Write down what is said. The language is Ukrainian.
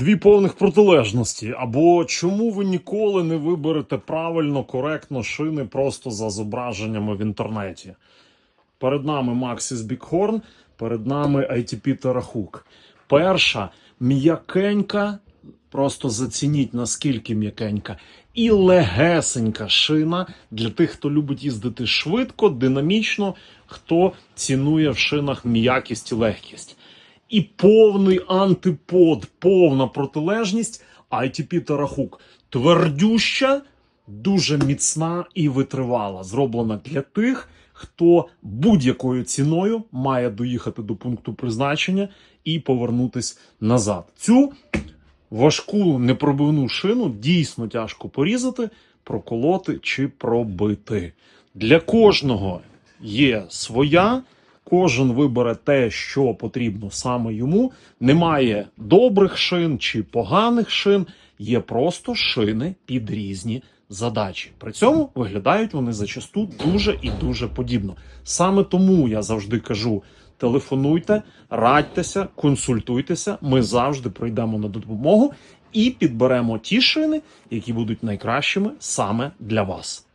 Дві повних протилежності. Або чому ви ніколи не виберете правильно, коректно шини просто за зображеннями в інтернеті? Перед нами Maxis Bighorn, перед нами ITP Terrahook. Перша м'якенька, просто зацініть наскільки м'якенька, і легесенька шина для тих, хто любить їздити швидко, динамічно, хто цінує в шинах м'якість і легкість. І повний антипод, повна протилежність ITP Terrahook. Твердюща, дуже міцна і витривала. Зроблена для тих, хто будь-якою ціною має доїхати до пункту призначення і повернутись назад. Цю важку непробивну шину дійсно тяжко порізати, проколоти чи пробити. Для кожного є своя. Кожен вибере те, що потрібно саме йому. Немає добрих шин чи поганих шин, є просто шини під різні задачі. При цьому виглядають вони зачасту дуже і дуже подібно. Саме тому я завжди кажу: телефонуйте, радьтеся, консультуйтеся. Ми завжди прийдемо на допомогу і підберемо ті шини, які будуть найкращими саме для вас.